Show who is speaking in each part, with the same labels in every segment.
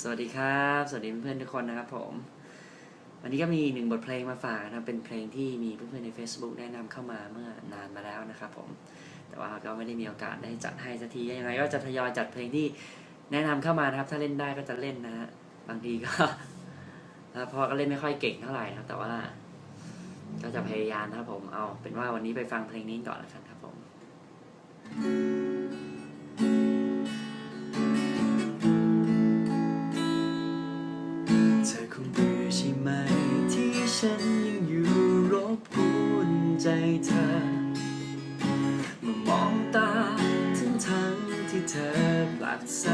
Speaker 1: สวัสดีครับ สวัสดีเพื่อนๆทุกคนนะครับผม วันนี้ก็มีหนึ่งบทเพลงมาฝากนะเป็นเพลงที่มีเพื่อนๆใน Facebook แนะนำเข้ามาเมื่อนานมาแล้วนะครับผม แต่ว่าก็ไม่ได้มีโอกาสได้จัดให้สักทียังไงก็จะทยอยจัดเพลงที่แนะนำเข้ามานะครับ ถ้าเล่นได้ก็จะเล่นนะฮะ บางทีก็พอก็เล่นไม่ค่อยเก่งเท่าไหร่นะครับ แต่ว่า ก็จะพยายามนะครับผม เอาเป็นว่าวันนี้ไปฟังเพลงนี้ก่อนแล้วกันครับผมเธ ฉันยังอยู่รบกวนใจเธอเมื่อมองตาทั้งทั้งที่เธอผลักใส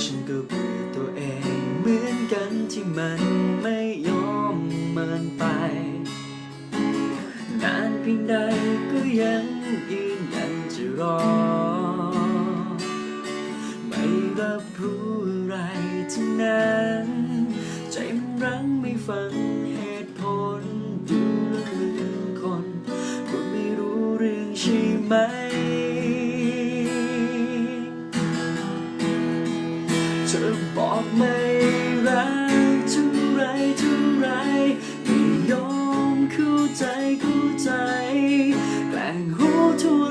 Speaker 1: ฉันก็เบื่อตัวเองเหมือนกันที่มันไม่ยอมมันไป นานเพียงใดก็ยังยืนยันจะรอ ฟังเหตุผลดูแล้วเหมือนคนคนไม่รู้เรื่องใช่ไหม เธอบอกไม่รักเท่าไรเท่าไรไม่ยอมเข้าใจเข้าใจแกล้งหัวทั่ว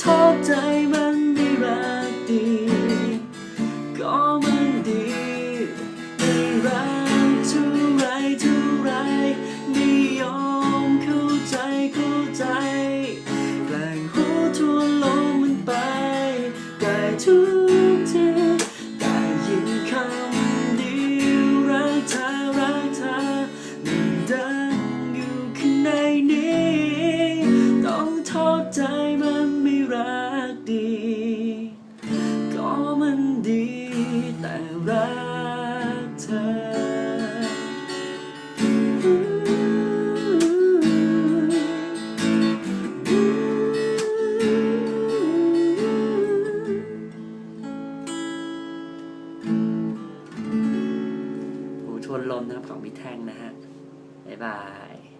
Speaker 1: ทบใจมันไม่รักดี ก็มันดีไม่รักเท่าไรเท่าไรไม่ยอมเข้าใจเข้าใจแกล้งหัวทั่วลมมันไปได้ทุกที วนลมนะครับของพี่แท่งนะฮะ บ๊ายบาย